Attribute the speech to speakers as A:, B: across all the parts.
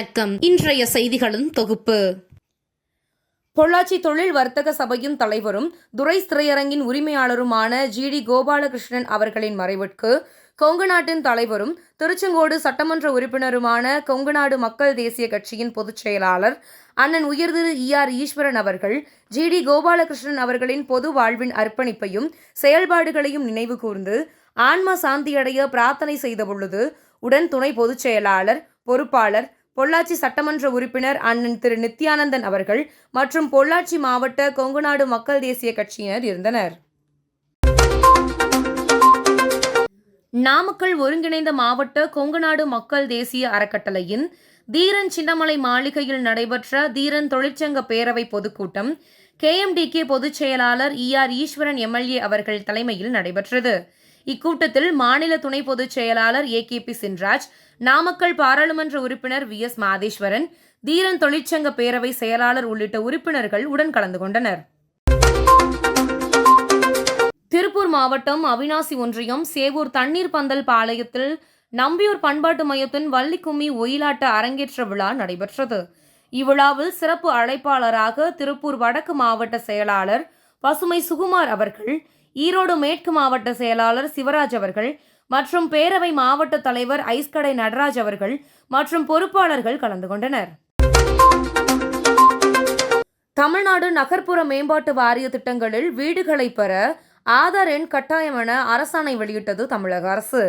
A: வணக்கம். இன்றைய செய்திகளின் தொகுப்பு.
B: பொள்ளாச்சி தொழில் வர்த்தக சபையின் தலைவரும் துரை திரையரங்கின் உரிமையாளருமான ஜி டி கோபாலகிருஷ்ணன் அவர்களின் மறைவிற்கு கொங்கு நாட்டின் தலைவரும் திருச்செங்கோடு சட்டமன்ற உறுப்பினருமான கொங்குநாடு மக்கள் தேசிய கட்சியின் பொதுச் செயலாளர் அண்ணன் உயர்திரு இ ஆர் ஈஸ்வரன் அவர்கள் ஜி டி கோபாலகிருஷ்ணன் அவர்களின் பொது வாழ்வின் அர்ப்பணிப்பையும் செயல்பாடுகளையும் நினைவு கூர்ந்து ஆன்மா சாந்தியடைய பிரார்த்தனை செய்த பொழுது உடன் துணை பொதுச் செயலாளர் பொறுப்பாளர் பொள்ளாச்சி சட்டமன்ற உறுப்பினர் அண்ணன் திரு நித்யானந்தன் அவர்கள் மற்றும் பொள்ளாச்சி மாவட்ட கொங்குநாடு மக்கள் தேசிய கட்சியினர் இருந்தனர். நாமக்கல் ஒருங்கிணைந்த மாவட்ட கொங்குநாடு மக்கள் தேசிய அறக்கட்டளையின் தீரன் சின்னமலை மாளிகையில் நடைபெற்ற தீரன் தொழிற்சங்க பேரவை பொதுக்கூட்டம் கேஎம்டிகே பொதுச் செயலாளர் இ ஆர் ஈஸ்வரன் எம்எல்ஏ அவர்கள் தலைமையில் நடைபெற்றது. இக்கூட்டத்தில் மாநில துணை பொதுச் செயலாளர் A K P Chinraj Namakkal பாராளுமன்ற உறுப்பினர் வி எஸ் மாதேஸ்வரன் தீரன் தொழிற்சங்க பேரவை செயலாளர் உள்ளிட்ட உறுப்பினர்கள் உடன் கலந்து கொண்டனர். திருப்பூர் மாவட்டம் அவினாசி ஒன்றியம் சேவூர் தண்ணீர் பந்தல் பாளையத்தில் நம்பியூர் பண்பாட்டு மையத்தின் வள்ளிக்கும்மி ஒயிலாட்ட அரங்கேற்ற விழா நடைபெற்றது. இவ்விழாவில் சிறப்பு அழைப்பாளராக திருப்பூர் வடக்கு மாவட்ட செயலாளர் பசுமை சுகுமார் அவர்கள் ஈரோடு மேற்கு மாவட்ட செயலாளர் சிவராஜ் அவர்கள் மற்றும் பேரவை மாவட்ட தலைவர் ஐஸ்கடை நடராஜ் அவர்கள் மற்றும் பொறுப்பாளர்கள் கலந்து கொண்டனர். தமிழ்நாடு நகர்ப்புற மேம்பாட்டு வாரிய திட்டங்களில் வீடுகளை பெற ஆதார் எண் கட்டாயம் என அரசாணை வெளியிட்டது தமிழக அரசு.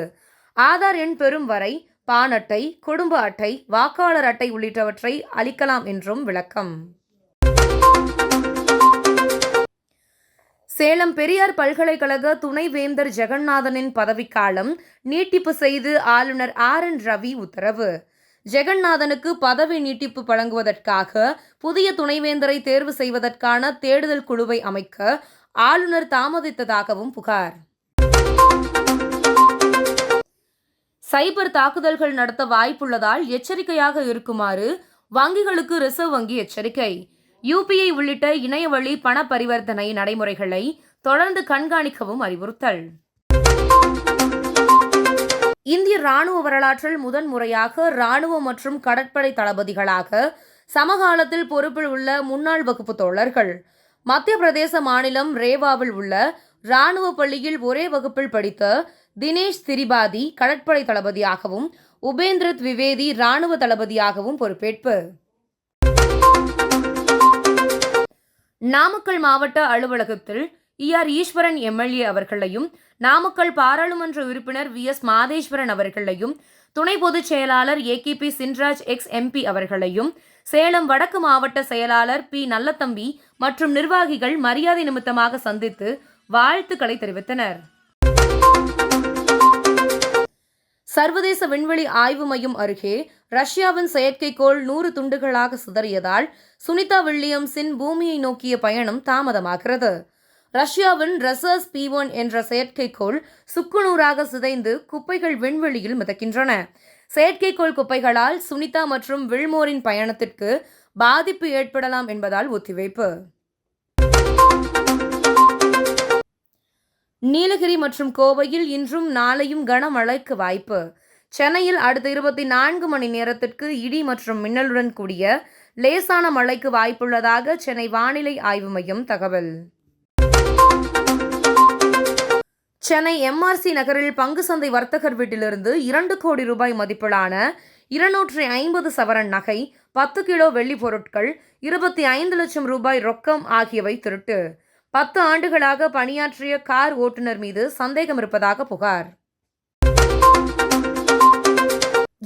B: ஆதார் எண் பெறும் வரை பான் அட்டை குடும்ப அட்டை வாக்காளர் அட்டை உள்ளிட்டவற்றை அளிக்கலாம் என்றும் விளக்கம். சேலம் பெரியார் பல்கலைக்கழக துணைவேந்தர் ஜெகநாதனின் பதவிக்காலம் நீட்டிப்பு செய்து ஆளுநர் ஆர் என் ரவி உத்தரவு. ஜெகநாதனுக்கு பதவி நீட்டிப்பு வழங்குவதற்காக புதிய துணைவேந்தரை தேர்வு செய்வதற்கான தேடுதல் குழுவை அமைக்க ஆளுநர் தாமதித்ததாகவும் புகார். சைபர் தாக்குதல்கள் நடத்த வாய்ப்புள்ளதால் எச்சரிக்கையாக இருக்குமாறு வங்கிகளுக்கு ரிசர்வ் வங்கி எச்சரிக்கை. யூபிஐ உள்ளிட்ட இணையவழி பண பரிவர்த்தனை நடைமுறைகளை தொடர்ந்து கண்காணிக்கவும் அறிவுறுத்தல். இந்திய ராணுவ வரலாற்றில் முதன் முறையாக ராணுவ மற்றும் கடற்படை தளபதிகளாக சமகாலத்தில் பொறுப்பில் உள்ள முன்னாள் வகுப்பு தோழர்கள். மத்திய பிரதேச மாநிலம் ரேவாவில் உள்ள ராணுவ பள்ளியில் ஒரே வகுப்பில் படித்த தினேஷ் திரிபாதி கடற்படை தளபதியாகவும் உபேந்திர த்விவேதி ராணுவ தளபதியாகவும் பொறுப்பேற்பு. நாமக்கல் மாவட்ட அலுவலகத்தில் ஆர். ஈஸ்வரன் எம்எல்ஏ அவர்களையும் நாமக்கல் பாராளுமன்ற உறுப்பினர் வி. எஸ். மாதேஸ்வரன் அவர்களையும் துணை பொதுச் செயலாளர் A. K. P. Chinraj ex. MP அவர்களையும் சேலம் வடக்கு மாவட்ட செயலாளர் பி. நல்லத்தம்பி மற்றும் நிர்வாகிகள் மரியாதை நிமித்தமாக சந்தித்து வாழ்த்துக்களை தெரிவித்தனர். சர்வதேச விண்வெளி ஆய்வு மையம் அருகே ரஷ்யாவின் செயற்கைக்கோள் நூறு துண்டுகளாக சிதறியதால் சுனிதா வில்லியம்ஸின் பூமியை நோக்கிய பயணம் தாமதமாகிறது. ரஷ்யாவின் ரசர்ஸ் பி ஒன் என்ற செயற்கைக்கோள் சுக்குநூறாக சிதைந்து குப்பைகள் விண்வெளியில் மிதக்கின்றன. செயற்கைக்கோள் குப்பைகளால் சுனிதா மற்றும் வில்மோரின் பயணத்திற்கு பாதிப்பு ஏற்படலாம் என்பதால் ஒத்திவைப்பு. நீலகிரி மற்றும் கோவையில் இன்றும் நாளையும் கனமழைக்கு வாய்ப்பு. சென்னையில் அடுத்த இருபத்தி நான்கு மணி நேரத்திற்கு இடி மற்றும் மின்னலுடன் கூடிய லேசான மழைக்கு வாய்ப்புள்ளதாக சென்னை வானிலை ஆய்வு மையம் தகவல். சென்னை எம்ஆர்சி நகரில் பங்கு சந்தை வர்த்தகர் வீட்டிலிருந்து இரண்டு கோடி ரூபாய் மதிப்பிலான இருநூற்றி ஐம்பது சவரன் நகை பத்து கிலோ வெள்ளி பொருட்கள் இருபத்தி ஐந்து லட்சம் ரூபாய் ரொக்கம் ஆகியவை திருட்டு. பத்து ஆண்டுகளாக பணியாற்றிய கார் ஓட்டுநர் மீது சந்தேகம் இருப்பதாக புகார்.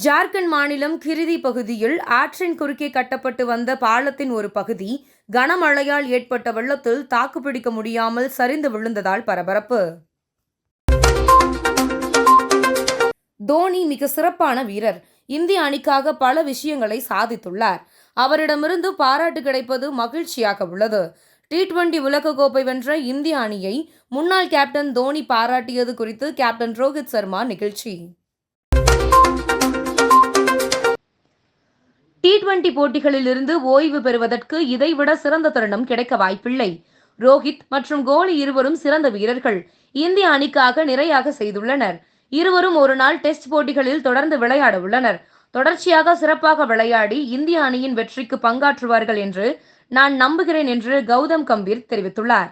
B: ஜார்க்கண்ட் மாநிலம் கிரிதி பகுதியில் ஆற்றின் குறுக்கே கட்டப்பட்டு வந்த பாலத்தின் ஒரு பகுதி கனமழையால் ஏற்பட்ட வெள்ளத்தில் தாக்குப்பிடிக்க முடியாமல் சரிந்து விழுந்ததால் பரபரப்பு. தோனி மிக சிறப்பான வீரர். இந்திய அணிக்காக பல விஷயங்களை சாதித்துள்ளார். அவரிடமிருந்து பாராட்டு கிடைப்பது மகிழ்ச்சியாக உள்ளது. டி டுவெண்டி உலகக்கோப்பை வென்ற இந்திய அணியை முன்னாள் கேப்டன் தோனி பாராட்டியது குறித்து கேப்டன் ரோஹித் சர்மா நிகழ்ச்சி. டி டுவெண்டி போட்டிகளில் இருந்து ஓய்வு பெறுவதற்கு இதைவிட சிறந்த தருணம் கிடைக்க வாய்ப்பில்லை. ரோஹித் மற்றும் கோலி இருவரும் சிறந்த வீரர்கள். இந்திய அணிக்காக நிறையாக செய்துள்ளனர். இருவரும் ஒரு நாள் டெஸ்ட் போட்டிகளில் தொடர்ந்து விளையாட உள்ளனர். தொடர்ச்சியாக சிறப்பாக விளையாடி இந்திய அணியின் வெற்றிக்கு பங்காற்றுவார்கள் என்று நான் நம்புகிறேன் என்று கௌதம் கம்பீர் தெரிவித்துள்ளார்.